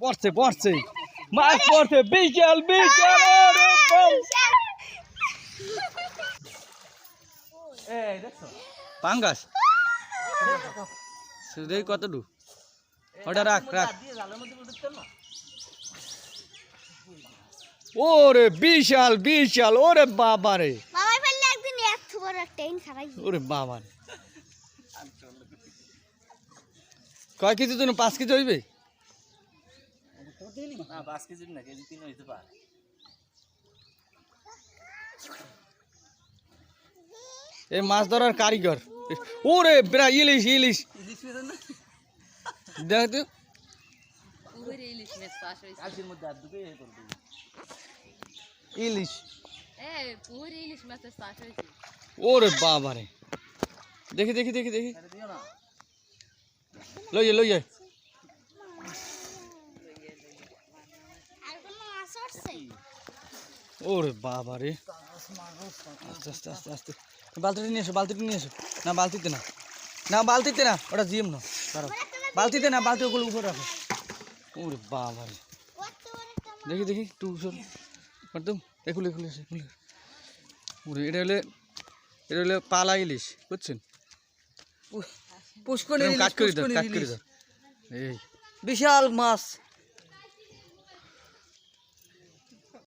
পড়ছে পড়ছে। মাছ পড়ছে বিশাল বিশাল ওরে বাবা। পাঙ্গাস? সুদেই কত দু ওটা রাখ রাখ। ওরে বিশাল বিশাল ওরে বাবা রে। ওরে বাবা রে। কয় কেজি তুমি পাঁচ কেজি হইবে? না পাঁচ কেজি না কেজি তিন হইতে পারে এই মাছ ধরার কারিগর ওরে বেড়া ইলিশ ইলিশ দেখ তো পুকুরে ইলিশ মাছ চাষ হয়েছে কালকের মধ্যে আর দুটোই এ করে দেবো ইলিশ এ পুকুরে ইলিশ মাছের চাষ হয়েছে ওরে বাবা রে দেখি দেখি দেখি দেখি এটা দিও না লইয়ে লইয়ে ওরে বাবা রে। আস্তে আস্তে আস্তে আস্তে। বালতিটা নিয়ে এসো বালতিটা নিয়ে এসো। না বালতিতে না। না বালতিতে না ওটা জিএম না। দাঁড়াও। বালতিতে না বালতি ওগুলো উপরে রাখো। ওরে বাবা রে। দেখি দেখি একটু সর একদম এগুলো এগুলো এসে এগুলো। ওরে এটা হলে এটা হলে পালা ইলিশ বুঝছেন? ইলিশ, কাট করে দাও কাট করে দাও। এই। বিশাল মাছ।